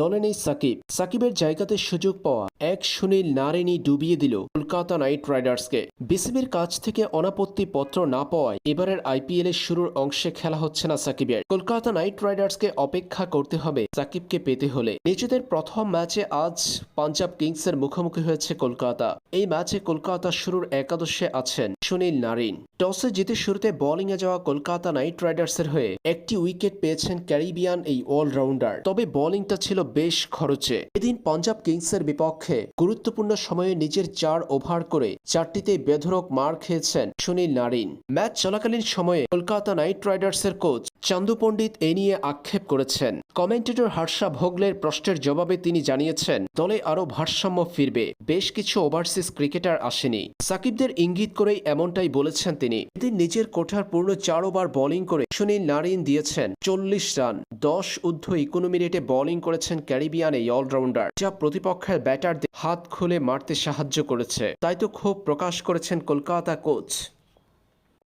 দলে নেই সাকিব। সাকিবের জায়গাতে সুযোগ পাওয়া এক সুনীল নারিনী ডুবিয়ে দিল কলকাতা নাইট রাইডার্সকে। বিসিবির কাছ থেকে অনাপত্তি পত্র না পাওয়ায় এবারের আইপিএল এর শুরুর অংশে খেলা হচ্ছে না সাকিবের। কলকাতা নাইট রাইডার্সকে অপেক্ষা করতে হবে সাকিবকে পেতে হলে। নিজেদের প্রথম ম্যাচে আজ পাঞ্জাব কিংসের মুখোমুখি হয়েছে কলকাতা। এই ম্যাচে কলকাতা শুরুর একাদশে আছেন সুনীল নারিন। টসে জিতে শুরুতে বোলিংয়ে যাওয়া কলকাতা নাইট রাইডার্সের হয়ে একটি উইকেট পেয়েছেন ক্যারিবিয়ান এই অলরাউন্ডার। তবে বোলিংটা ছিল বেশ খরচে। এদিন পাঞ্জাব কিংসের বিপক্ষে গুরুত্বপূর্ণ সময়ে নিজের চার ওভার করে চারটিতে বেধরক মার খেয়েছেন সুনীল নারিন। ম্যাচ চলাকালীন সময়ে কলকাতা নাইট রাইডার্সের কোচ চান্দু পণ্ডিত এ নিয়ে আক্ষেপ করেছেন। কমেন্টেটর হর্ষা ভোগলের প্রশ্নের জবাবে তিনি জানিয়েছেন, দলে আরও ভারসাম্য ফিরবে। বেশ কিছু ওভারসিজ ক্রিকেটার আসেনি। সাকিবদের ইঙ্গিত করেই এমনটাই বলেছেন তিনি। এদিন নিজের কোঠার পূর্ণ চার ওভার বোলিং করে সুনীল নারিন দিয়েছেন চল্লিশ রান। দশ ঊর্ধ্ব ইকোনমি রেটে বোলিং করেছেন ক্যারিবিয়ান এই অলরাউন্ডার, যা প্রতিপক্ষের ব্যাটারদের হাত খুলে মারতে সাহায্য করেছে। তাই তো ক্ষোভ প্রকাশ করেছেন কলকাতা কোচ।